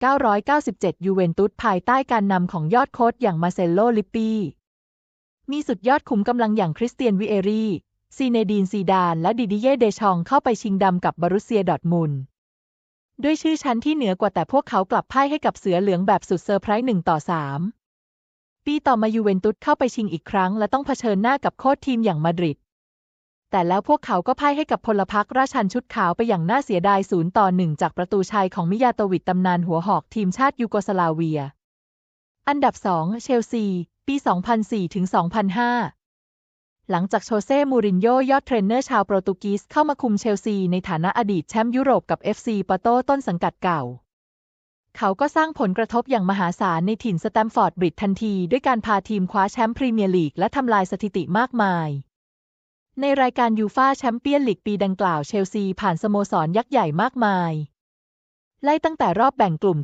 1997 ยูเวนตุสภายใต้การนำของยอดโค้ชอย่างมาเซโลลิปปีมีสุดยอดขุมกำลังอย่างคริสเตียนวิเอรีซีเนดีนซีดาน และดิดิเย่เดชองเข้าไปชิงดำกับบารุเซียดอทมุนด์ด้วยชื่อชั้นที่เหนือกว่าแต่พวกเขากลับพ่ายให้กับเสือเหลืองแบบสุดเซอร์ไพรส์หนึ่งต่อสามปีต่อมายูเวนตุสเข้าไปชิงอีกครั้ง และต้องเผชิญหน้ากับโค้ชทีมอย่างมาดริด แต่แล้วพวกเขาก็พ่ายให้กับพลพรรคราชันชุดขาวไปอย่างน่าเสียดายศูนย์ต่อหนึ่งจากประตูชัยของมิยาโตวิตตำนานหัวหอกทีมชาติยูโกสลาเวีย อันดับ 2 เชลซี ปี 2004ถึง2005 หลังจากโชเซ่ มูรินโญ่ยอดเทรนเนอร์ชาวโปรตุเกสเข้ามาคุมเชลซีในฐานะอดีตแชมป์ยุโรปกับ FC ปอโต้ต้นสังกัดเก่าเขาก็สร้างผลกระทบอย่างมหาศาลในถิ่นสแตมฟอร์ดบริดทันที ด้วยการพาทีมคว้าแชมป์พรีเมียร์ลีกและทำลายสถิติมากมาย ในรายการยูฟาแชมเปี้ยนลีกปีดังกล่าวเชลซีผ่านสโมสรยักษ์ใหญ่มากมาย ไล่ตั้งแต่รอบแบ่งกลุ่ม